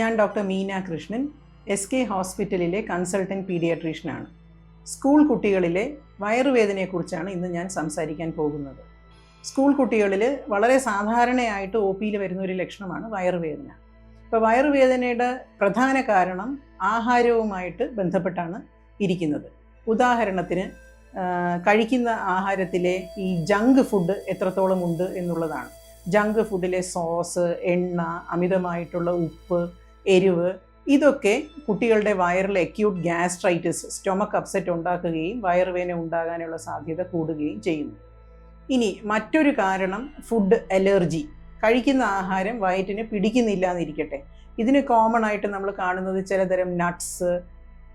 ഞാൻ doctor Meena Krishnan S K ഹോസ്പിറ്റലിലെ consultant പീഡിയാട്രീഷ്യനാണ്. സ്കൂൾ കുട്ടികളിലെ വയറുവേദനയെക്കുറിച്ചാണ് ഇന്ന് ഞാൻ സംസാരിക്കാൻ പോകുന്നത്. സ്കൂൾ കുട്ടികളിൽ വളരെ സാധാരണയായിട്ട് ഒ പിയിൽ വരുന്ന ഒരു ലക്ഷണമാണ് വയറുവേദന. ഇപ്പോൾ വയറുവേദനയുടെ പ്രധാന കാരണം ആഹാരവുമായിട്ട് ബന്ധപ്പെട്ടാണ് ഇരിക്കുന്നത്. ഉദാഹരണത്തിന് കഴിക്കുന്ന ആഹാരത്തിലെ ഈ ജങ്ക് ഫുഡ് എത്രത്തോളം ഉണ്ട് എന്നുള്ളതാണ്. ജങ്ക് ഫുഡിലെ സോസ് എണ്ണ അമിതമായിട്ടുള്ള ഉപ്പ് എരിവ് ഇതൊക്കെ കുട്ടികളുടെ വയറിൽ അക്യൂട്ട് ഗ്യാസ്ട്രൈറ്റിസ് സ്റ്റൊമക്ക് അപ്സെറ്റ് ഉണ്ടാക്കുകയും വയറുവേദന ഉണ്ടാകാനുള്ള സാധ്യത കൂടുകയും ചെയ്യുന്നു. ഇനി മറ്റൊരു കാരണം ഫുഡ് അലർജി കഴിക്കുന്ന ആഹാരം വയറ്റിന് പിടിക്കുന്നില്ല എന്നിരിക്കട്ടെ. ഇതിന് കോമൺ ആയിട്ട് നമ്മൾ കാണുന്നത് ചിലതരം നട്ട്സ്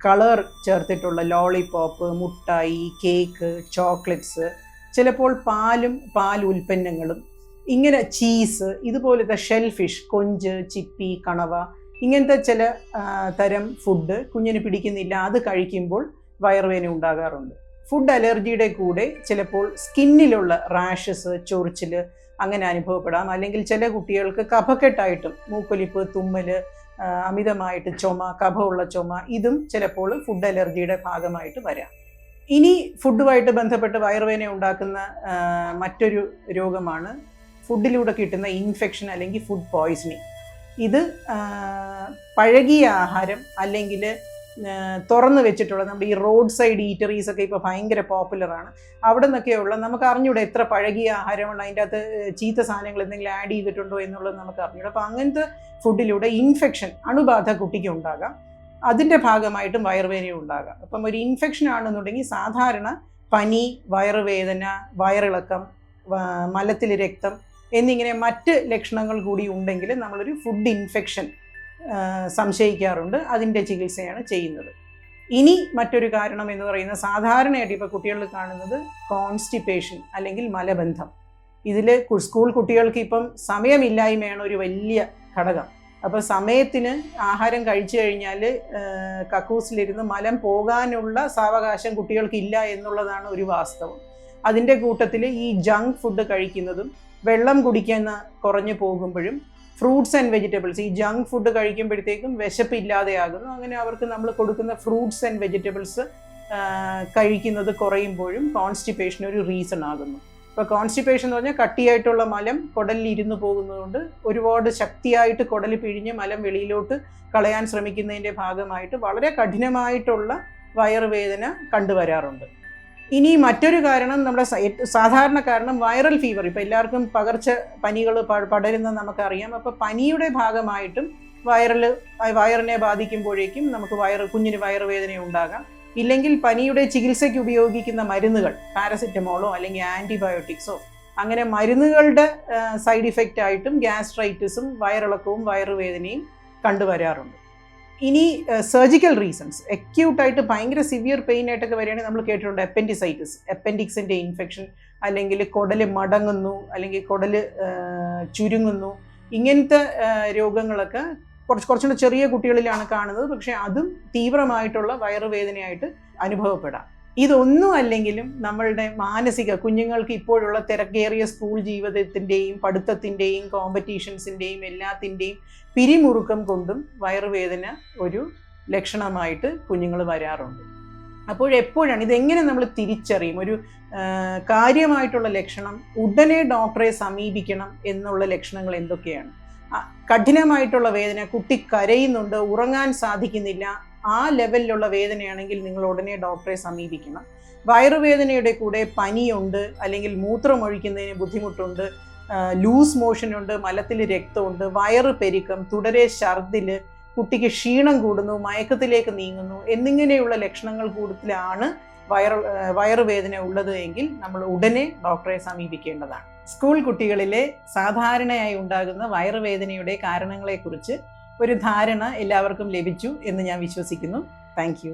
കളർ ചേർത്തിട്ടുള്ള ലോളിപോപ്പ് മുട്ടായി കേക്ക് ചോക്ലേറ്റ്സ് ചിലപ്പോൾ പാലും പാൽ ഉൽപ്പന്നങ്ങളും ഇങ്ങനെ ചീസ് ഇതുപോലത്തെ ഷെൽഫിഷ് കൊഞ്ച് ചിപ്പി കണവ ഇങ്ങനത്തെ ചില തരം ഫുഡ് കുഞ്ഞിന് പിടിക്കുന്നില്ല അത് കഴിക്കുമ്പോൾ വയറുവേദന ഉണ്ടാകാറുണ്ട്. ഫുഡ് അലർജിയുടെ കൂടെ ചിലപ്പോൾ സ്കിന്നിലുള്ള റാഷസ് ചൊറിച്ചിൽ അങ്ങനെ അനുഭവപ്പെടാം. അല്ലെങ്കിൽ ചില കുട്ടികൾക്ക് കഫക്കെട്ടായിട്ടും മൂക്കൊലിപ്പ് തുമ്മൽ അമിതമായിട്ട് ചുമ കഫമുള്ള ചുമ ഇതും ചിലപ്പോൾ ഫുഡ് അലർജിയുടെ ഭാഗമായിട്ട് വരാം. ഇനി ഫുഡുമായിട്ട് ബന്ധപ്പെട്ട് വയറുവേദന ഉണ്ടാക്കുന്ന മറ്റൊരു രോഗമാണ് ഫുഡിലൂടെ കിട്ടുന്ന ഇൻഫെക്ഷൻ അല്ലെങ്കിൽ ഫുഡ് പോയ്സണിങ് ഇത് പഴകിയ ആഹാരം അല്ലെങ്കിൽ തുറന്നു വെച്ചിട്ടുള്ള നമ്മുടെ ഈ റോഡ് സൈഡ് ഈറ്ററീസ് ഒക്കെ ഇപ്പോൾ ഭയങ്കര പോപ്പുലറാണ് അവിടെ നിന്നൊക്കെയുള്ള നമുക്ക് അറിഞ്ഞൂടെ എത്ര പഴകിയ ആഹാരമുണ്ട് അതിന്റെ അകത്ത് ചീത്ത സാധനങ്ങൾ എന്തെങ്കിലും ആഡ് ചെയ്തിട്ടുണ്ടോ എന്നുള്ളത് നമുക്ക് അറിഞ്ഞൂടെ. അപ്പോൾ അങ്ങനത്തെ ഫുഡിലൂടെ ഇൻഫെക്ഷൻ അണുബാധ കുട്ടിക്ക് ഉണ്ടാകാം. അതിന്റെ ഭാഗമായിട്ടും വയറുവേദന ഉണ്ടാകാം. അപ്പം ഒരു ഇൻഫെക്ഷൻ ആണെന്നുണ്ടെങ്കിൽ സാധാരണ പനി വയറുവേദന വയറിളക്കം മലത്തിൽ രക്തം എന്നിങ്ങനെ മറ്റ് ലക്ഷണങ്ങൾ കൂടി ഉണ്ടെങ്കിൽ നമ്മളൊരു ഫുഡ് ഇൻഫെക്ഷൻ സംശയിക്കാറുണ്ട്. അതിന്റെ ചികിത്സയാണ് ചെയ്യുന്നത്. ഇനി മറ്റൊരു കാരണം എന്ന് പറയുന്ന സാധാരണയായിട്ട് ഇപ്പോൾ കുട്ടികളിൽ കാണുന്നത് കോൺസ്റ്റിപ്പേഷൻ അല്ലെങ്കിൽ മലബന്ധം. ഇതിൽ സ്കൂൾ കുട്ടികൾക്ക് ഇപ്പം സമയമില്ലായ്മയാണ് ഒരു വലിയ ഘടകം. അപ്പോൾ സമയത്തിന് ആഹാരം കഴിച്ചു കഴിഞ്ഞാൽ കക്കൂസിലിരുന്ന് മലം പോകാനുള്ള സാവകാശം കുട്ടികൾക്കില്ല എന്നുള്ളതാണ് ഒരു വാസ്തവം. അതിന്റെ കൂട്ടത്തിൽ ഈ ജങ്ക് ഫുഡ് കഴിക്കുന്നതും വെള്ളം കുടിക്കുന്ന കുറഞ്ഞു പോകുമ്പോഴും ഫ്രൂട്ട്സ് ആൻഡ് വെജിറ്റബിൾസ് ഈ ജങ്ക് ഫുഡ് കഴിക്കുമ്പോഴത്തേക്കും വിശപ്പ് ഇല്ലാതെയാകുന്നു അങ്ങനെ അവർക്ക് നമ്മൾ കൊടുക്കുന്ന ഫ്രൂട്ട്സ് ആൻഡ് വെജിറ്റബിൾസ് കഴിക്കുന്നത് കുറയുമ്പോഴും കോൺസ്റ്റിപ്പേഷൻ ഒരു റീസൺ ആകുന്നു. ഇപ്പോൾ കോൺസ്റ്റിപ്പേഷൻ എന്ന് പറഞ്ഞാൽ കട്ടിയായിട്ടുള്ള മലം കുടലിൽ ഇരുന്ന് പോകുന്നതുകൊണ്ട് ഒരുപാട് ശക്തിയായിട്ട് കുടൽ പിഴിഞ്ഞ് മലം വെളിയിലോട്ട് കളയാൻ ശ്രമിക്കുന്നതിന്റെ ഭാഗമായിട്ട് വളരെ കഠിനമായിട്ടുള്ള വയറുവേദന കണ്ടുവരാറുണ്ട്. ഇനി മറ്റൊരു കാരണം നമ്മുടെ സാധാരണ കാരണം വൈറൽ ഫീവർ ഇപ്പോൾ എല്ലാവർക്കും പകർച്ച പനികൾ പടരുന്ന നമുക്കറിയാം. അപ്പോൾ പനിയുടെ ഭാഗമായിട്ടും വയറിൽ വയറിനെ ബാധിക്കുമ്പോഴേക്കും നമുക്ക് വയറ് കുഞ്ഞിന് വയറുവേദന ഉണ്ടാകാം. ഇല്ലെങ്കിൽ പനിയുടെ ചികിത്സയ്ക്ക് ഉപയോഗിക്കുന്ന മരുന്നുകൾ പാരസെറ്റമോളോ അല്ലെങ്കിൽ ആന്റിബയോട്ടിക്സോ അങ്ങനെ മരുന്നുകളുടെ സൈഡ് ഇഫക്റ്റ് ആയിട്ടും ഗ്യാസ്ട്രൈറ്റിസും വയറിളക്കവും വയറുവേദനയും കണ്ടുവരാറുണ്ട്. ഇനി സർജിക്കൽ റീസൺസ് അക്യൂട്ടായിട്ട് ഭയങ്കര സിവിയർ പെയിൻ ആയിട്ടൊക്കെ വരികയാണെങ്കിൽ നമ്മൾ കേട്ടിട്ടുണ്ട്. അപ്പൻഡിസൈറ്റിസ് അപ്പൻഡിക്സിന്റെ ഇൻഫെക്ഷൻ അല്ലെങ്കിൽ കുടൽ മടങ്ങുന്നു അല്ലെങ്കിൽ കുടൽ ചുരുങ്ങുന്നു ഇങ്ങനത്തെ രോഗങ്ങളൊക്കെ കുറച്ച് കുറച്ചുകൂടെ ചെറിയ കുട്ടികളിലാണ് കാണുന്നത്. പക്ഷേ അതും തീവ്രമായിട്ടുള്ള വയറുവേദനയായിട്ട് അനുഭവപ്പെടാം. ഇതൊന്നും അല്ലെങ്കിലും നമ്മളുടെ മാനസിക കുഞ്ഞുങ്ങൾക്ക് ഇപ്പോഴുള്ള തിരക്കേറിയ സ്കൂൾ ജീവിതത്തിന്റെയും പഠിത്തത്തിന്റെയും കോമ്പറ്റീഷൻസിന്റെയും എല്ലാത്തിന്റെയും പിരിമുറുക്കം കൊണ്ടും വയറുവേദന ഒരു ലക്ഷണമായിട്ട് കുഞ്ഞുങ്ങൾ വരാറുണ്ട്. അപ്പോഴെപ്പോഴാണ് ഇതെങ്ങനെ നമ്മൾ തിരിച്ചറിയും? ഒരു കാര്യമായിട്ടുള്ള ലക്ഷണം ഉടനെ ഡോക്ടറെ സമീപിക്കണം എന്നുള്ള ലക്ഷണങ്ങൾ എന്തൊക്കെയാണ്? കഠിനമായിട്ടുള്ള വേദന കുട്ടി കരയുന്നുണ്ട് ഉറങ്ങാൻ സാധിക്കുന്നില്ല ആ ലെവലിലുള്ള വേദനയാണെങ്കിൽ നിങ്ങൾ ഉടനെ ഡോക്ടറെ സമീപിക്കണം. വയറുവേദനയുടെ കൂടെ പനിയുണ്ട് അല്ലെങ്കിൽ മൂത്രമൊഴിക്കുന്നതിന് ബുദ്ധിമുട്ടുണ്ട് ലൂസ് മോഷനുണ്ട് മലത്തിൽ രക്തമുണ്ട് വയറ് പെരുക്കം തുടരെ ഛർദിൽ കുട്ടിക്ക് ക്ഷീണം കൂടുന്നു മയക്കത്തിലേക്ക് നീങ്ങുന്നു എന്നിങ്ങനെയുള്ള ലക്ഷണങ്ങൾ കൂടുതലാണ് വയറ് വയറുവേദന ഉള്ളത് എങ്കിൽ നമ്മൾ ഉടനെ ഡോക്ടറെ സമീപിക്കേണ്ടതാണ്. സ്കൂൾ കുട്ടികളിലെ സാധാരണയായി ഉണ്ടാകുന്ന വയറുവേദനയുടെ കാരണങ്ങളെക്കുറിച്ച് ഒരു ധാരണ എല്ലാവർക്കും ലഭിച്ചു എന്ന് ഞാൻ വിശ്വസിക്കുന്നു. താങ്ക്